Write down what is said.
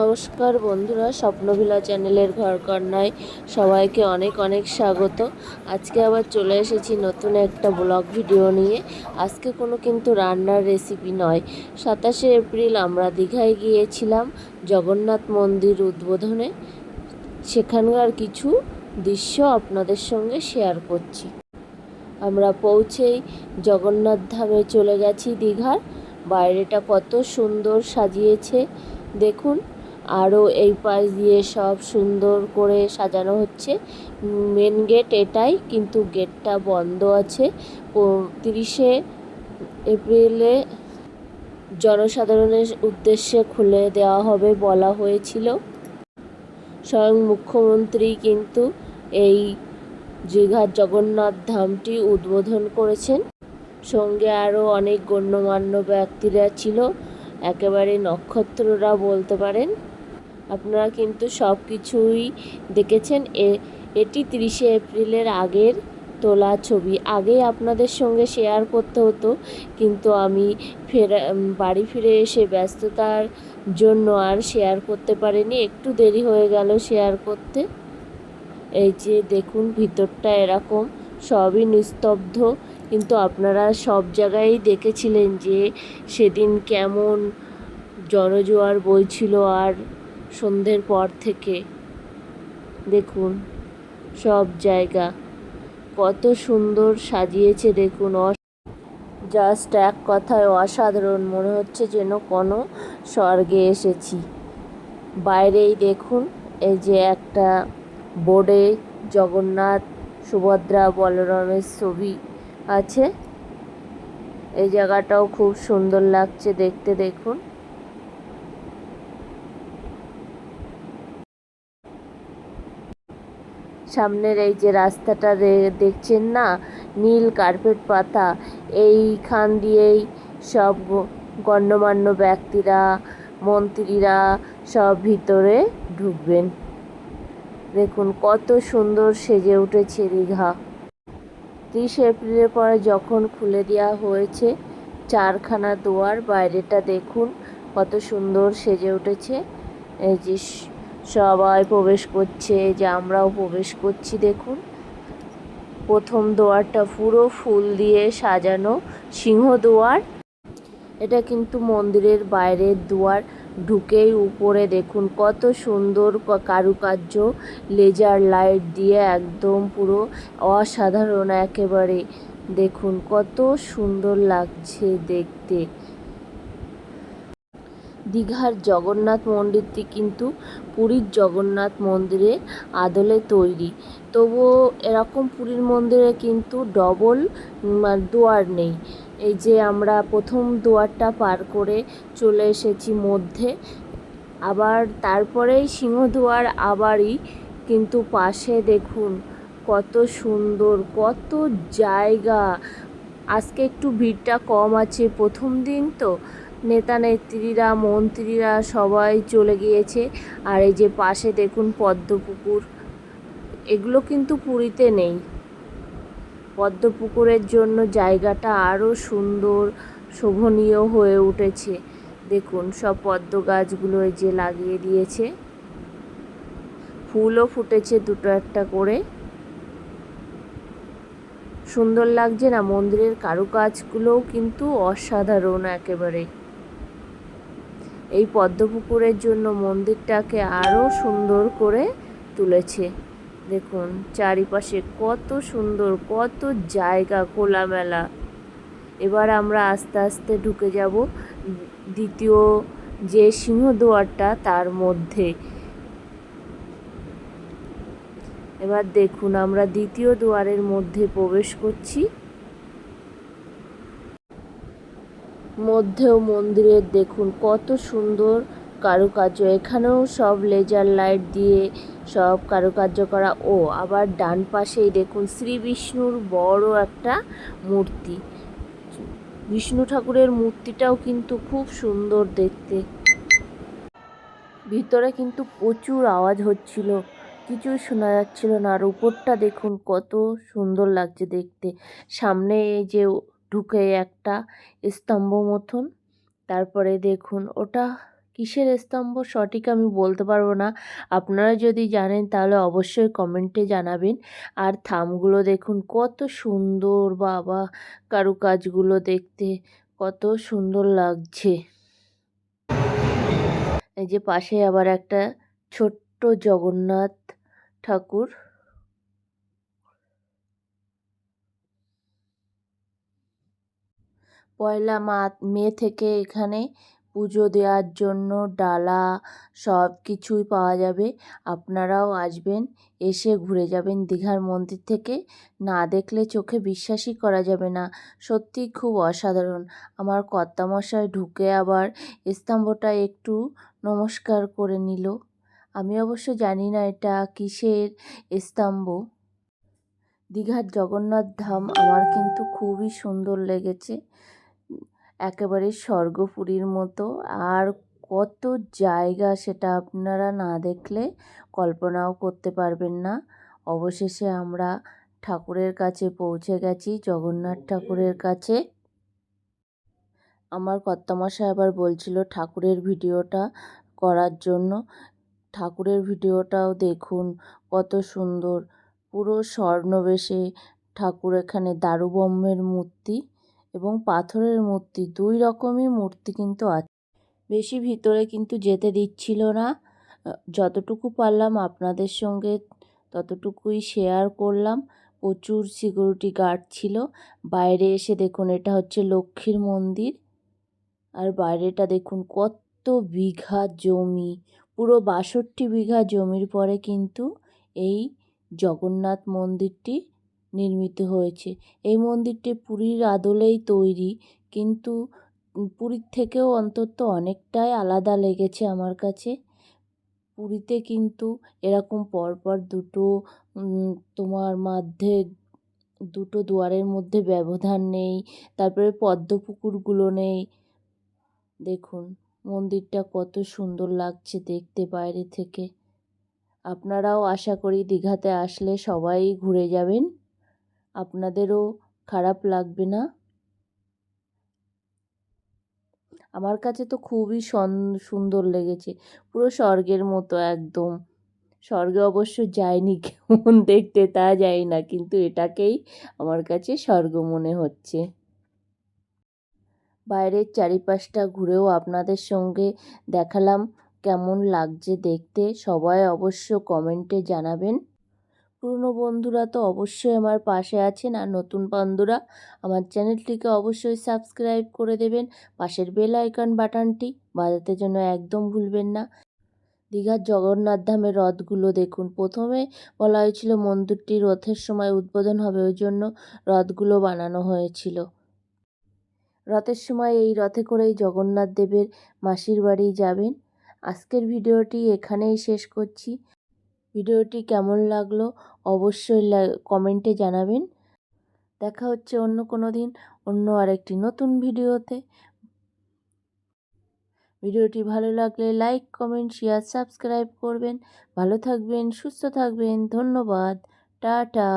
নমস্কার বন্ধুরা, স্বপ্নভিলা চ্যানেলের ঘর কন্যায় সবাইকে অনেক অনেক স্বাগত। আজকে আবার চলে এসেছি নতুন একটা ব্লগ ভিডিও নিয়ে। আজকে কোনো কিন্তু রান্নার রেসিপি নয়। সাতাশে এপ্রিল আমরা দীঘায় গিয়েছিলাম জগন্নাথ মন্দির উদ্বোধনে। সেখানকার কিছু দৃশ্য আপনাদের সঙ্গে শেয়ার করছি। আমরা পৌঁছেই জগন্নাথ ধামে চলে গেছি দীঘার। বাইরেটা কত সুন্দর সাজিয়েছে। দেখুন আরও এই পাশ দিয়ে সব সুন্দর করে সাজানো হচ্ছে। মেন গেট এটাই, কিন্তু গেটটা বন্ধ আছে। তিরিশে এপ্রিলে জনসাধারণের উদ্দেশ্যে খুলে দেওয়া হবে বলা হয়েছিল। স্বয়ং মুখ্যমন্ত্রী কিন্তু এই দীঘার জগন্নাথ ধামটি উদ্বোধন করেছেন। সঙ্গে আরও অনেক গণ্যমান্য ব্যক্তিরা ছিল। একেবারে নক্ষত্ররা বলতে পারেন আপনারা কিন্তু সব কিছুই দেখেছেন এটি তিরিশে এপ্রিলের আগের তোলা ছবি। আগেই আপনাদের সঙ্গে শেয়ার করতে হতো, কিন্তু আমি ফেরা বাড়ি ফিরে এসে ব্যস্ততার জন্য আর শেয়ার করতে পারিনি। একটু দেরি হয়ে গেল শেয়ার করতে। এই যে দেখুন, ভিতরটা এরকম, সবই নিস্তব্ধ। কিন্তু আপনারা সব জায়গায় দেখেছিলেন যে সেদিন কেমন জনজোয়ার বইছিল আর সন্ধ্যের পর থেকে। দেখুন, সব জায়গা। কত সুন্দর সাজিয়েছে দেখুন। জাস্ট এক কথায় অসাধারণ। মনে হচ্ছে যেন কোনো স্বর্গে এসেছি। বাইরেই দেখুন, এই যে একটা বোর্ডে জগন্নাথ, সুভদ্রা, বলরামের ছবি আছে। এই জায়গাটাও খুব সুন্দর লাগছে দেখতে দেখুন। সামনের এই যে রাস্তাটা দেখছেন না? নীল কার্পেট পাতা। এইখান দিয়েই সব গণ্যমান্য ব্যক্তিরা, মন্ত্রীরা সব ভিতরে ঢুকবেন। দেখুন কত সুন্দর সেজে উঠেছে দীঘা। তিরিশে এপ্রিলের পরে যখন খুলে দেওয়া হয়েছে চারখানা দুয়ার, বাইরেটা দেখুন কত সুন্দর সেজে উঠেছে। এই যে সবাই প্রবেশ করছে যে আমরাও প্রবেশ করছি, দেখুন। প্রথম দুয়ারটা পুরো ফুল দিয়ে সাজানো, সিংহ দুয়ার। এটা কিন্তু মন্দিরের বাইরের দুয়ার, ঢুকেই উপরে দেখুন কত সুন্দর কারুকার্য, লেজার লাইট দিয়ে একদম পুরো অসাধারণ একেবারে। দেখুন কত সুন্দর লাগছে দেখতে। দীঘার জগন্নাথ মন্দিরটি কিন্তু পুরীর জগন্নাথ মন্দিরের আদলে তৈরি। তবুও এরকম পুরীর মন্দিরে কিন্তু ডবল দুয়ার নেই। এই যে আমরা প্রথম দুয়ারটা পার করে চলে এসেছি মধ্যে, আবার তারপরেই সিংহদুয়ার আবারই কিন্তু পাশে দেখুন কত সুন্দর, কত জায়গা। আজকে একটু ভিড়টা কম আছে, প্রথম দিন তো। নেতা নেত্রীরা, মন্ত্রীরা সবাই চলে গিয়েছে। আর এই যে পাশে দেখুন পদ্মপুকুর, এগুলো কিন্তু পুরীতে নেই। পদ্মপুকুরের জন্য জায়গাটা আরও সুন্দর, শোভনীয় হয়ে উঠেছে। দেখুন সব পদ্ম গাছগুলো এই যে লাগিয়ে দিয়েছে। ফুলও ফুটেছে দুটো একটা করে। সুন্দর লাগছে না? মন্দিরের কারুকাজগুলোও কিন্তু অসাধারণ একেবারে। এই পদ্মপুকুরের জন্য মন্দিরটাকে আরও সুন্দর করে তুলেছে। দেখুন, চারিপাশে কত সুন্দর, কত জায়গা খোলামেলা। এবার আমরা আস্তে আস্তে ঢুকে যাব দ্বিতীয় যে সিংহদুয়ারটা তার মধ্যে। এবার দেখুন, আমরা দ্বিতীয় দুয়ারের মধ্যে প্রবেশ করছি। মধ্যেও মন্দিরের দেখুন কত সুন্দর কারুকার্য। এখানেও সব লেজার লাইট দিয়ে সব কারুকার্য করা। ও, আবার ডান পাশেই দেখুন শ্রী বিষ্ণুর বড় একটা মূর্তি। বিষ্ণু ঠাকুরের মূর্তিটাও কিন্তু খুব সুন্দর দেখতে। ভিতরে কিন্তু প্রচুর আওয়াজ হচ্ছিল, কিছুই শোনা যাচ্ছিল না। আর উপরটা দেখুন কত সুন্দর লাগছে দেখতে। সামনে এই যে ঢুকে একটা স্তম্ভ মতন। তারপরে দেখুন, ওটা কিসের স্তম্ভ? সঠিক আমি বলতে পারব না। আপনারা যদি জানেন, তাহলে অবশ্যই কমেন্টে জানাবেন। আর থামগুলো দেখুন, কত সুন্দর, বাবা! কারুকাজগুলো দেখতে কত সুন্দর লাগছে। এই যে পাশে আবার একটা ছোট্ট জগন্নাথ ঠাকুর। পয়লা মা, মে থেকে এখানে পুজো দেওয়ার জন্য ডালা সব কিছুই পাওয়া যাবে। আপনারাও আসবেন, এসে ঘুরে যাবেন দীঘার মন্দির থেকে। না দেখলে চোখে বিশ্বাসই করা যাবে না। সত্যি খুব অসাধারণ। আমার কর্তামশায় ঢুকে আবার স্তম্ভটা একটু নমস্কার করে নিল। আমি অবশ্য জানি না এটা কিসের স্তম্ভ। দীঘার জগন্নাথ ধাম আমার কিন্তু খুবই সুন্দর লেগেছে। একেবারে স্বর্গপুরীর মতো। আর কত জায়গা সেটা আপনারা না দেখলে কল্পনাও করতে পারবেন না। অবশেষে আমরা ঠাকুরের কাছে পৌঁছে গেছি জগন্নাথ ঠাকুরের কাছে। আমার কর্তামশাই আবার বলছিল ঠাকুরের ভিডিওটা করার জন্য। ঠাকুরের ভিডিওটাও দেখুন কত সুন্দর। পুরো স্বর্ণবেশে ঠাকুর এখানে দারুবম্মের মূর্তি। এবং পাথরের মূর্তি, দুই রকমই মূর্তি কিন্তু আছে। বেশি ভিতরে কিন্তু যেতে দিচ্ছিল না। যতটুকু পারলাম আপনাদের সঙ্গে ততটুকুই শেয়ার করলাম। প্রচুর সিকিউরিটি গার্ড ছিল। বাইরে এসে দেখুন, এটা হচ্ছে লক্ষ্মীর মন্দির। আর বাইরেটা দেখুন, কত বিঘা জমি। পুরো বাষট্টি বিঘা জমির পরে কিন্তু এই জগন্নাথ মন্দিরটি নির্মিত হয়েছে। এই মন্দিরটি পুরীর আদলেই তৈরি, কিন্তু পুরীর থেকেও অন্তত অনেকটাই আলাদা লেগেছে আমার কাছে। পুরীতে কিন্তু এরকম পরপর দুটো তোমার মধ্যে দুটো দুয়ারের মধ্যে ব্যবধান নেই, তারপরে পদ্ম পুকুরগুলো নেই। দেখুন, মন্দিরটা কত সুন্দর লাগছে দেখতে বাইরে থেকে। আপনারাও আশা করি দীঘাতে আসলে সবাই ঘুরে যাবেন। আপনাদেরও খারাপ লাগবে না? আমার কাছে তো খুবই সুন্দর লেগেছে। পুরো স্বর্গের মতো একদম। স্বর্গে অবশ্য যায়নি কেমন দেখতে তা যাই না, কিন্তু এটাকেই আমার কাছে স্বর্গ মনে হচ্ছে। বাইরের চারিপাশটা ঘুরেও আপনাদের সঙ্গে দেখালাম কেমন লাগছে দেখতে। সবাই অবশ্য কমেন্টে জানাবেন। পুরনো বন্ধুরা তো অবশ্যই আমার পাশে আছেন আর নতুন বন্ধুরা, আমার চ্যানেলটিকে অবশ্যই সাবস্ক্রাইব করে দেবেন। পাশের বেল আইকন বাটনটি বাজাতে জন্য একদম ভুলবেন না। দীঘার জগন্নাথ ধামের রথগুলো দেখুন। প্রথমে বলা হয়েছিল মন্দিরটি রথের সময় উদ্বোধন হবে, ওই জন্য রথগুলো বানানো হয়েছিল। রথের সময় এই রথে করেই জগন্নাথ দেবের মাসির বাড়ি যাবেন। আজকের ভিডিওটি এখানেই শেষ করছি। ভিডিওটি কেমন লাগল অবশ্যই কমেন্টে জানাবেন। দেখা হচ্ছে অন্য কোনো দিন, অন্য আরেকটি নতুন ভিডিওতে। ভিডিওটি ভালো লাগলে লাইক, কমেন্ট, শেয়ার, সাবস্ক্রাইব করবেন। ভালো থাকবেন, সুস্থ থাকবেন। ধন্যবাদ। টাটা।